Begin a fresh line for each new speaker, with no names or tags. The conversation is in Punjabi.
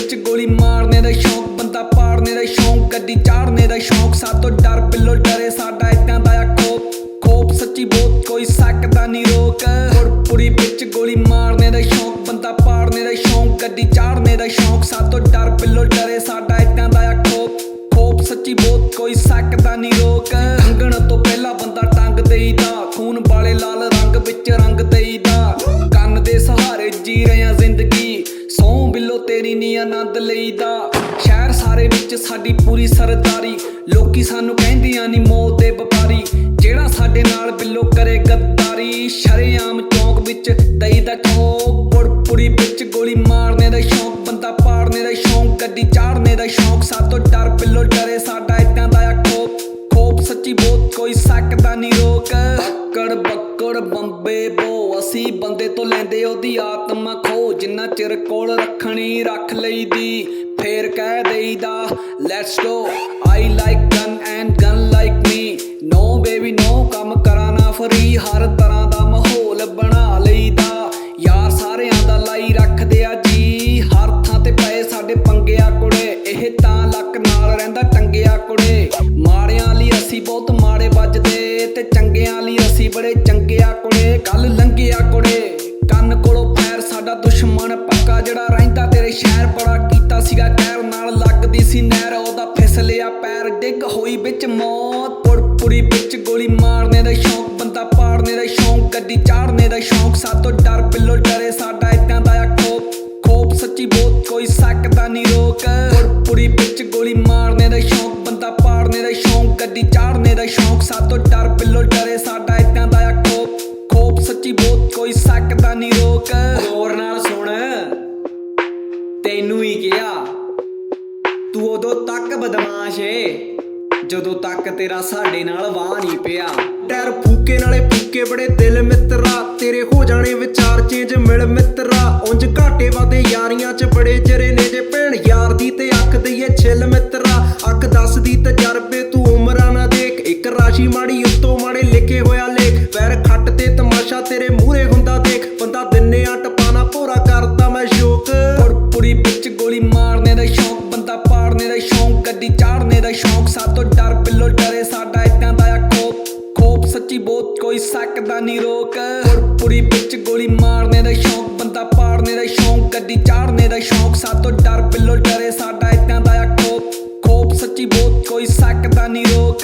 ਵਿੱਚ ਗੋਲੀ ਮਾਰਨੇ ਦਾ ਸ਼ੌਂਕ, ਬੰਦਾ ਪਾੜਨੇ ਦਾ ਸ਼ੌਂਕ, ਗੱਡੀ ਚਾੜਨੇ ਦਾ ਸ਼ੌਂਕ ਸਾਤੋਂ ਡਰ ਬਿੱਲੋ ਡਰੇ, ਸਾਡਾ ਇਦਾਂ ਦਾ ਆ ਖੋਪ। ਖੋਪ ਸੱਚੀ ਬਹੁਤ, ਕੋਈ ਸਕਦਾ ਨਹੀਂ ਰੋਕ। ਪੁਰਪੁਰੀ ਵਿੱਚ ਗੋਲੀ ਮਾਰਨੇ ਦਾ ਸ਼ੌਂਕ, ਬੰਦਾ ਪਾੜਨੇ ਦਾ ਸ਼ੌਂਕ, ਗੱਡੀ ਚਾੜਨੇ ਦਾ ਸ਼ੌਂਕ ਸਾਤੋਂ ਸੌ ਤੇਰੀ ਨੀ ਆਨੰਦ ਲਈਦਾ। ਸ਼ਹਿਰ ਸਾਰੇ ਵਿੱਚ ਸਾਡੀ ਪੂਰੀ ਸਰਦਾਰੀ। ਲੋਕੀ ਸਾਨੂੰ ਕਹਿੰਦੀਆਂ ਨੀ ਮੌਤ ਦੇ ਵਪਾਰੀ। ਜਿਹੜਾ ਸਾਡੇ ਨਾਲ ਬਿੱਲੋ ਕਰੇ ਗੱਦਾਰੀ ਸ਼ਰੇਆਮ ਚੌਂਕ ਵਿੱਚ ਦਈਦਾ ਚੌਕ ਪੁਰਪੁਰੀ ਵਿੱਚ ਗੋਲੀ ਮਾਰਨੇ ਦਾ ਸ਼ੌਂਕ। ਬੰਦਾ ਪਾੜਨੇ ਦਾ ਸ਼ੌਂਕ। ਗੱਡੀ ਚਾੜਨੇ ਦਾ ਸ਼ੌਂਕ। ਸਾਤੋਂ ਡਰ ਬਿੱਲੋ ਡਰੇ ਸਾਡਾ ਇਦਾਂ ਦਾ ਆ ਖੋਪ ਖੋਪ ਸੱਚੀ ਬਹੁਤ ਕੋਈ ਸਕਦਾ ਨਹੀਂ ਰੋਕ। ਤੋਂ ਲੈਂਦੇ ਉਹਦੀ ਆਤਮਾ ਖੋ ਜਿੰਨਾ ਚਿਰ ਕੋਲ ਰੱਖਣੀ ਰੱਖ ਲਈਦੀ, ਫੇਰ ਕਹਿ ਦੇਈਦਾ let's go I like gun and gun like me no baby no ਕੰਮ ਕਰਾਂ ਨਾ ਫਰੀ ਹਰ ਤਰ੍ਹਾਂ ਦਾ ਮਾਹੌਲ ਬਣਾ ਲਈਦਾ। ਯਾਰ, ਸਾਰਿਆਂ ਦਾ ਲਾਈ ਰੱਖਦੇ ਆ ਜੀ, ਹਰ ਥਾਂ ਤੇ ਪਏ ਸਾਡੇ ਪੰਗਿਆ ਕੁੜੇ। ਪੈਰ ਡਿੱਗ ਹੋਈ ਵਿੱਚ ਮੌਤ। ਪੁਰਪੁਰੀ ਵਿੱਚ ਗੋਲੀ ਮਾਰਨੇ ਦਾ ਸ਼ੌਂਕ, ਬੰਦਾ ਪਾੜਨੇ ਦਾ ਸ਼ੌਂਕ, ਗੱਡੀ ਚਾੜਨੇ ਦਾ ਸ਼ੌਂਕ। ਸਾਤੋਂ ਡਰ ਬਿੱਲੋ ਡਰੇ, ਸਾਡਾ ਇਦਾਂ ਦਾ ਆ ਖੋਪ। ਖੋਪ ਸੱਚੀ ਬਹੁਤ, ਕੋਈ ਸਕਦਾ ਨਹੀਂ ਰੋਕ। ਪੁਰਪੁਰੀ ਵਿੱਚ ਗੋਲੀ ਮਾਰਨੇ ਦਾ ਸ਼ੌਂਕ, ਬੰਦਾ ਪਾੜਨੇ ਦਾ ਸ਼ੌਂਕ, ਗੱਡੀ ਚਾੜਨੇ ਦਾ ਸ਼ੌਂਕ। ਸਾਤੋਂ ਡਰ ਬਿੱਲੋ ਡਰੇ, ਸਾਡਾ ਇਦਾਂ ਦਾ ਖੋਪ। ਖੋਪ ਸੱਚੀ ਬਹੁਤ, ਕੋਈ ਸਕਦਾ ਨਹੀਂ ਰੋਕ। ਹੋਰ ਨਾਲ ਸੁਣ। ਤੈਨੂੰ ਹੀ ਕਿਹਾ ਤੱਕ ਬਦਮਾਸ਼ ਏ। ਜਦੋਂ ਤੱਕ ਤੇਰਾ ਸਾਡੇ ਨਾਲ ਵਾਹ ਨਹੀਂ ਪਿਆ।
ਟਾਇਰ ਫੂਕੇ ਨਾਲੇ ਫੂਕੇ ਬੜੇ ਦਿਲ ਮਿੱਤਰਾ। ਤੇਰੇ ਹੋ ਜਾਣੇ ਵਿਚਾਰ ਚੇਂਜ ਮਿਲ ਮਿੱਤਰਾ। ਉਂਝ ਘਾਟੇ ਵਾਦੇ ਯਾਰੀਆਂ ਚ ਬੜੇ ਜਰੇ ਨੇ ਜੇ ਭੈਣ ਯਾਰ ਦੀ ਤੇ ਅੱਖ ਦਈਏ ਛਿੱਲ ਮਿੱਤਰਾ। ਅੱਖ ਦੱਸਦੀ ਤਜਰਬੇ ਤੂੰ ਉਮਰਾਂ ਨਾ ਦੇਖ। ਇੱਕ ਰਾਸ਼ੀ ਮਾੜੀ ਬੰਦਾ
ਦਾ ਸ਼ੌਂਕ, ਗੱਡੀ ਚਾੜਨੇ ਦਾ ਸ਼ੌਂਕ। ਸਾਤੋਂ ਡਰ ਬਿੱਲੋ ਡਰੇ, ਸਾਡਾ ਇਦਾਂ ਦਾ ਆ ਖੋਪ। ਖੋਪ ਸੱਚੀ ਬਹੁਤ, ਕੋਈ ਸਕਦਾ ਨਹੀਂ ਰੋਕ। ਪੁਰਪੁਰੀ ਵਿੱਚ ਗੋਲੀ ਮਾਰਨੇ ਦਾ ਸ਼ੌਂਕ, ਬੰਦਾ ਪਾੜਨੇ ਦਾ ਸ਼ੌਂਕ, ਗੱਡੀ ਚਾੜਨੇ ਦਾ ਸ਼ੌਂਕ। ਸਾਤੋਂ ਡਰ ਬਿੱਲੋ ਡਰੇ, ਸਾਡਾ ਇਦਾਂ ਦਾ ਆ ਖੋਪ। ਖੋਪ ਸੱਚੀ ਬਹੁਤ, ਕੋਈ ਸਕਦਾ ਨਹੀਂ ਰੋਕ।